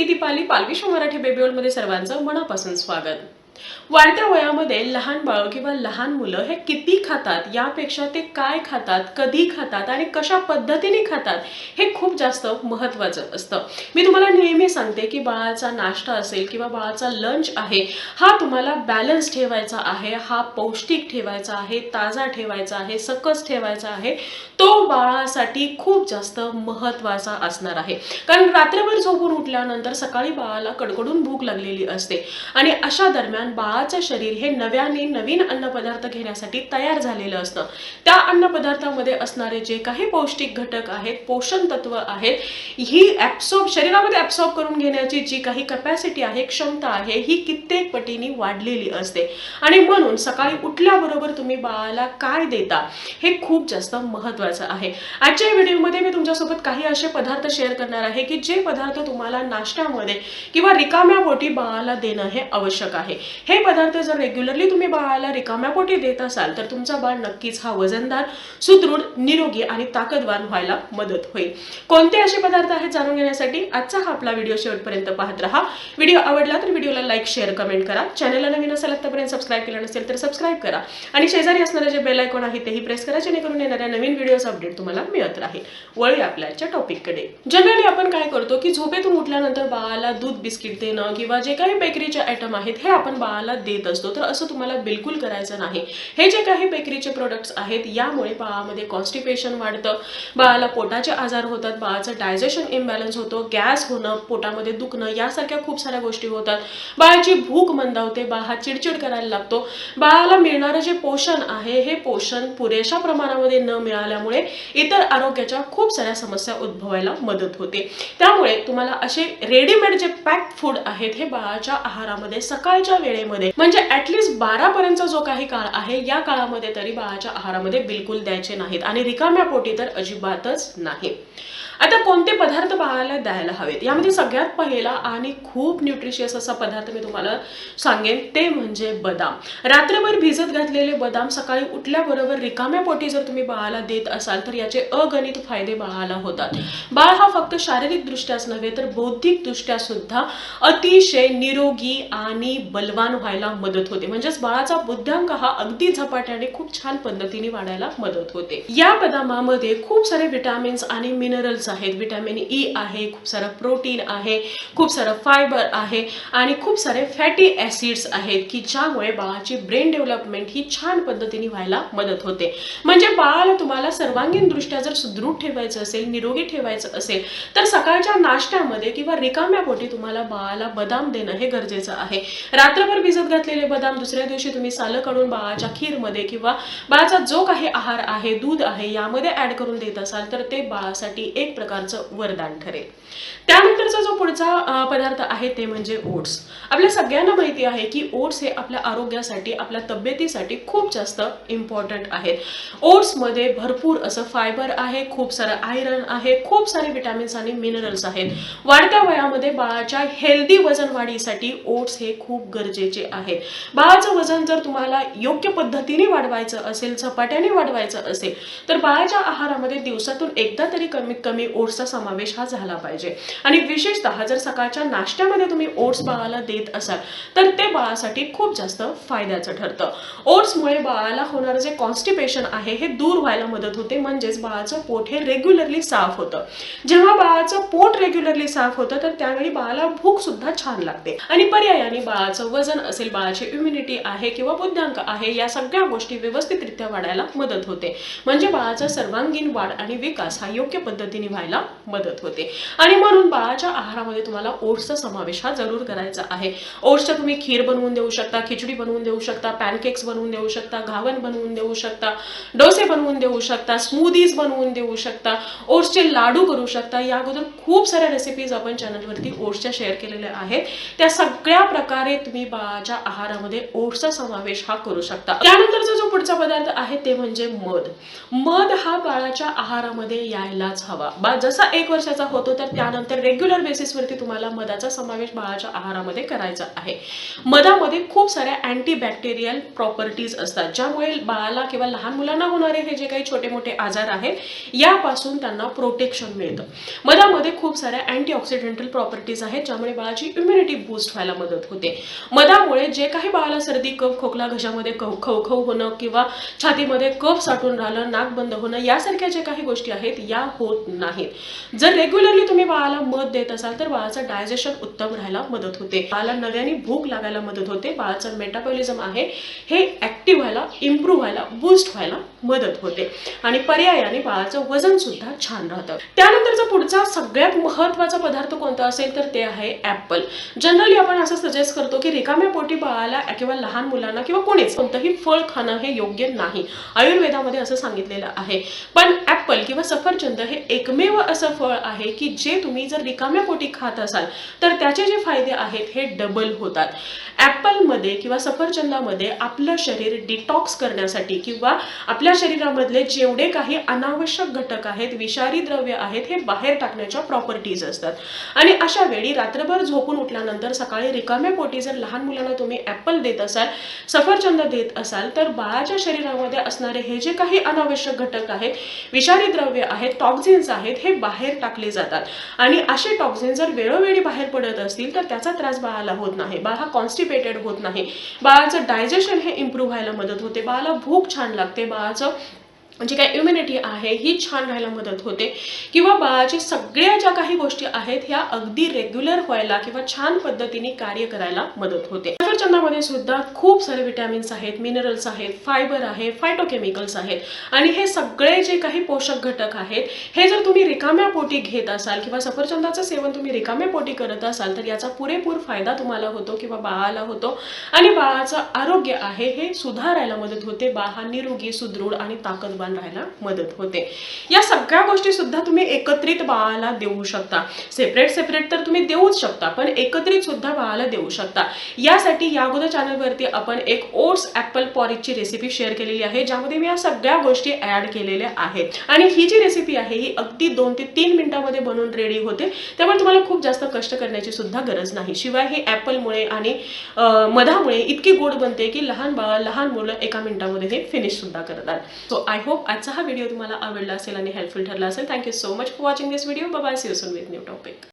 मी Deepali Palvishwa Marathi baby मध्ये सर्वांचं मनापासून स्वागत. वाढत्या वयामध्ये लहान बाळ किंवा लहान मुलं हे किती खातात यापेक्षा ते काय खातात कधी खातात आणि कशा पद्धतीने खातात हे खूप जास्त महत्त्वाचं असतं. मी तुम्हाला नेहमी सांगते की बाळाचा नाश्ता असेल किंवा बाळाचा लंच आहे हा तुम्हाला बॅलन्स ठेवायचा आहे हा पौष्टिक ठेवायचा आहे ताजा ठेवायचा आहे सकस ठेवायचा आहे तो बाळासाठी खूप जास्त महत्त्वाचा असणार आहे. कारण रात्रभर झोपून उठल्यानंतर सकाळी बाळाला कडकडून भूक लागलेली असते आणि अशा दरम्यान बाळाचं शरीर हे नव्याने नवीन अन्नपदार्थ घेण्यासाठी तयार झालेलं असतं. त्या अन्नपदार्थामध्ये असणारे जे काही पौष्टिक घटक आहेत पोषण तत्व आहेत ही ॲप्सॉर्ब शरीरामध्ये ऍब्सॉर्ब करून घेण्याची जी काही कपॅसिटी आहे क्षमता आहे ही कित्येक पटीने वाढलेली असते. आणि म्हणून सकाळी उठल्याबरोबर तुम्ही बाळाला काय देता हे खूप जास्त महत्वाचं आहे. आजच्या व्हिडिओमध्ये मी तुमच्यासोबत काही असे पदार्थ शेअर करणार आहे की जे पदार्थ तुम्हाला नाश्त्यामध्ये किंवा रिकाम्या पोटी बाळाला देणं हे आवश्यक आहे. हे पदार्थ जर रेग्युलरली तुम्ही बाळाला रिकाम्या पोटी देत असाल तर तुमचा बाळ नक्कीच हा वजनदार सुदृढ निरोगी आणि ताकदवान व्हायला मदत होईल. कोणते असे पदार्थ आहेत जाणून घेण्यासाठी आजचा हा आपला व्हिडिओ शेवटपर्यंत पाहत राहा. व्हिडिओ आवडला तर व्हिडिओला लाईक शेअर कमेंट करा. चॅनलला नवीन असेल आतापर्यंत सबस्क्राईब केलं नसेल तर सबस्क्राईब करा. आणि शेजारी असणारे जे बेल आयकॉन आहे तेही प्रेस करा जेणेकरून येणाऱ्या नवीन व्हिडिओज अपडेट तुम्हाला मिळत राहील. वळूया आपल्याच्या टॉपिककडे जनरली आपण काय करतो की झोपेतून उठल्यानंतर बाळाला दूध बिस्किट देणं किंवा जे काही बेकरीचे आयटम आहेत हे आपण बाळाला देत असतो. तर असं तुम्हाला बिलकुल करायचं नाही. हे जे काही बेकरीचे प्रोडक्ट्स आहेत यामुळे बाळामध्ये कॉन्स्टिपेशन वाढतं. बाळाला पोटाचे आजार होतात बाळाचं डायजेशन इम्बॅलन्स होतो गॅस होणं पोटामध्ये दुखणं यासारख्या खूप साऱ्या गोष्टी होतात. बाळाची भूक मंदावते बाळ हा चिडचिड करायला लागतो. बाळाला मिळणारं जे पोषण आहे हे पोषण पुरेशा प्रमाणामध्ये न मिळाल्यामुळे इतर आरोग्याच्या खूप साऱ्या समस्या उद्भवायला मदत होते. त्यामुळे तुम्हाला असे रेडीमेड जे पॅक्ड फूड आहेत हे बाळाच्या आहारामध्ये सकाळच्या वेळेमध्ये म्हणजे ऍटलिस्ट बारा पर्यंत जो काही काळ आहे या काळामध्ये तरी बाळाच्या आहारामध्ये बिलकुल द्यायचे नाहीत. आणि रिकाम्या पोटी तर अजिबातच नाही. आता कोणते पदार्थ बाळाला द्यायला हवेत? यामध्ये सगळ्यात पहिला आणि खूप न्यूट्रिशियस असा पदार्थ मी तुम्हाला सांगेन ते म्हणजे बदाम. रात्रभर भिजत घातलेले बदाम सकाळी उठल्याबरोबर रिकाम्या पोटी जर तुम्ही बाळाला देत असाल तर याचे अगणित फायदे बाळाला होतात. बाळ हा फक्त शारीरिकदृष्ट्याच नव्हे तर बौद्धिकदृष्ट्या सुद्धा अतिशय निरोगी आणि बलवान व्हायला मदत होते. म्हणजेच बाळाचा बुद्ध्यांक हा अगदी झपाट्याने खूप छान पद्धतीने वाढायला मदत होते. या बदामामध्ये खूप सारे विटामिन्स आणि मिनरल्स आहेत विटॅमिन ई आहे खूप सारं प्रोटीन आहे खूप सारं फायबर आहे आणि खूप सारे फॅटी ऍसिड्स आहेत की ज्यामुळे बाळाची ब्रेन डेव्हलपमेंट ही छान पद्धतीने व्हायला मदत होते. म्हणजे बाळाला तुम्हाला सर्वांगीण दृष्ट्या जर सुदृढ ठेवायचं असेल निरोगी ठेवायचं असेल तर सकाळच्या नाश्त्यामध्ये किंवा रिकाम्या पोटी तुम्हाला बाळाला बदाम देणं हे गरजेचं आहे. रात्रभर भिजत घातलेले बदाम दुसऱ्या दिवशी तुम्ही सालं काढून बाळाच्या खीरमध्ये किंवा बाळाचा जो काही आहार आहे दूध आहे यामध्ये ऍड करून देत असाल तर ते बाळासाठी एक प्रकारचं वरदान ठरेल. त्यानंतरचा जो पुढचा पदार्थ आहे ते म्हणजे ओट्स. आपल्या सगळ्यांना माहिती आहे की ओट्स हे आपल्या आरोग्यासाठी आपल्या तब्येतीसाठी खूप जास्त इम्पॉर्टंट आहेत. ओट्समध्ये भरपूर असं फायबर आहे खूप सारं आयरन आहे खूप सारे विटॅमिन्स आणि मिनरल्स आहेत. वाढत्या वयामध्ये बाळाच्या हेल्दी वजन वाढीसाठी ओट्स हे खूप गरजेचे आहे बाळाचं वजन जर तुम्हाला योग्य पद्धतीने वाढवायचं असेल झपाट्याने वाढवायचं असेल तर बाळाच्या आहारामध्ये दिवसातून एकदा तरी कमीत कमी ओट्सचा समावेश हा झाला पाहिजे. आणि विशेषतः जर सकाळच्या नाश्त्यामध्ये तुम्ही ओट्स बाळाला देत असाल तर ते बाळासाठी खूप जास्त फायद्याचं ठरतं. ओट्समुळे बाळाला होणारं जे कॉन्स्टिपेशन आहे हे दूर व्हायला मदत होते. म्हणजेच बाळाचं पोट हे रेग्युलरली साफ होतं. जेव्हा बाळाचं पोट रेग्युलरली साफ होतं तर त्यावेळी बाळाला भूक सुद्धा छान लागते. आणि पर्यायाने बाळाचं वजन असेल बाळाची इम्युनिटी आहे किंवा बुद्ध्यांक आहे या सगळ्या गोष्टी व्यवस्थितरित्या वाढायला मदत होते. म्हणजे बाळाचा सर्वांगीण वाढ आणि विकास हा योग्य पद्धतीने व्हायला मदत होते. आणि म्हणून बाळाच्या आहारामध्ये तुम्हाला ओट्सचा समावेश हा जरूर करायचा आहे. ओट्सच्या तुम्ही खीर बनवून देऊ शकता खिचडी बनवून देऊ शकता पॅनकेक्स बनवून देऊ शकता घावन बनवून देऊ शकता डोसे बनवून देऊ शकता स्मूदीज बनवून देऊ शकता ओट्सचे लाडू करू शकता. या अगोदर खूप साऱ्या रेसिपीज आपण चॅनलवरती ओट्सच्या शेअर केलेल्या आहेत. त्या सगळ्या प्रकारे तुम्ही बाळाच्या आहारामध्ये ओट्सचा समावेश हा करू शकता. त्यानंतरचा जो पुढचा पदार्थ आहे ते म्हणजे मध. मध हा बाळाच्या आहारामध्ये यायलाच हवा. बा जसा एक वर्षाचा होतो तर त्यानंतर रेग्युलर बेसिसवरती तुम्हाला मधाचा समावेश बाळाच्या आहारामध्ये करायचा आहे. मधामध्ये खूप साऱ्या अँटीबॅक्टेरियल प्रॉपर्टीज असतात ज्यामुळे बाळाला किंवा लहान मुलांना होणारे हे जे काही छोटे मोठे आजार आहेत यापासून त्यांना प्रोटेक्शन मिळतं. मधामध्ये खूप साऱ्या अँटीऑक्सिडेंटल प्रॉपर्टीज आहेत ज्यामुळे बाळाची इम्युनिटी बूस्ट व्हायला मदत होते. मधामुळे जे काही बाळाला सर्दी कफ खोकला घशामध्ये खव खवखव होणं किंवा छातीमध्ये कफ साठून राहिलं नाक बंद होणं यासारख्या ज्या काही गोष्टी आहेत या होत नाही. नाहीत. जर रेग्युलरली तुम्ही बाळाला मध देत असाल तर बाळाचं डायजेशन उत्तम राहायला मदत होते. बाळाला नव्याने भूक लागायला मदत होते. बाळाचं मेटाबॉलिझम आहे हे ऍक्टिव्ह व्हायला इम्प्रूव्ह व्हायला बूस्ट व्हायला मदत होते. आणि पर्यायाने बाळाचं वजन सुद्धा छान राहतं. त्यानंतरचा पुढचा सगळ्यात महत्त्वाचा पदार्थ कोणता असेल तर ते आहे ऍपल जनरली आपण असं सजेस्ट करतो की रिकाम्या पोटी बाळाला किंवा लहान मुलांना किंवा कोणीच कोणतंही फळ खाणं हे योग्य नाही. आयुर्वेदामध्ये असं सांगितलेलं आहे. पण ऍपल किंवा सफरचंद हे एकमेव असं फळ आहे की जे तुम्ही जर रिकाम्या पोटी खात असाल तर त्याचे जे फायदे आहेत हे डबल होतात. ॲपलमध्ये किंवा सफरचंदामध्ये आपलं शरीर डिटॉक्स करण्यासाठी किंवा आपल्या शरीरामधले जेवढे काही अनावश्यक घटक आहेत विषारी द्रव्य आहेत हे बाहेर टाकण्याच्या प्रॉपर्टीज असतात. आणि अशा वेळी रात्रभर झोपून उठल्यानंतर सकाळी रिकाम्या पोटी जर लहान मुलांना तुम्ही ॲपल देत असाल सफरचंद देत असाल तर बाळाच्या शरीरामध्ये असणारे हे जे काही अनावश्यक घटक आहेत विषारी द्रव्य आहेत टॉक्झिन्स आहेत हे बाहेर टाकले जातात. आणि असे टॉक्झिन जर वेळोवेळी बाहेर पडत असतील तर त्याचा त्रास बाळाला होत नाही. बाळ हा कॉन्स्टिपेटेड होत नाही. बाळाचं डायजेशन हे इम्प्रूव्ह व्हायला मदत होते. बाळाला भूक छान लागते. बाळाचं जी काय इम्युनिटी आहे ही छान राहायला मदत होते. किंवा बाळाच्या सगळ्या ज्या काही गोष्टी आहेत ह्या अगदी रेग्युलर व्हायला किंवा छान पद्धतीने कार्य करायला मदत होते. सफरचंदामध्ये सुद्धा खूप सारे विटॅमिन्स आहेत मिनरल्स आहेत फायबर आहे फायटोकेमिकल्स आहेत. आणि हे सगळे जे काही पोषक घटक आहेत हे जर तुम्ही रिकाम्या पोटी घेत असाल किंवा सफरचंदाचं सेवन तुम्ही रिकाम्या पोटी करत असाल तर याचा पुरेपूर फायदा तुम्हाला होतो किंवा बाळाला होतो. आणि बाळाचं आरोग्य आहे हे सुधारायला मदत होते. बाळ हा निरोगी सुदृढ आणि ताकदवान राहायला मदत होते. या सगळ्या गोष्टी सुद्धा तुम्ही एकत्रित बाळाला देऊ शकता. सेपरेट सेपरेट तर तुम्ही देऊच शकता पण एकत्रित सुद्धा बाळाला देऊ शकता. यासाठी या अगोदर चॅनलवरती आपण एक ओट्स ॲपल पॉरिजची रेसिपी शेअर केलेली आहे ज्यामध्ये मी या सगळ्या गोष्टी ऍड केलेल्या आहेत. आणि ही जी रेसिपी आहे ही अगदी दोन ते तीन मिनिटामध्ये बनवून रेडी होते. त्यामुळे तुम्हाला खूप जास्त कष्ट करण्याची सुद्धा गरज नाही. शिवाय हे ॲपलमुळे आणि मधामुळे इतकी गोड बनते की लहान बाळ लहान मुलं एका मिनिटामध्ये हे फिनिश सुद्धा करतात. सो आय होप आजचा हा व्हिडिओ तुम्हाला आवडला असेल आणि हेल्पफुल ठरला असेल thank you so much for watching this video bye see you soon with new topic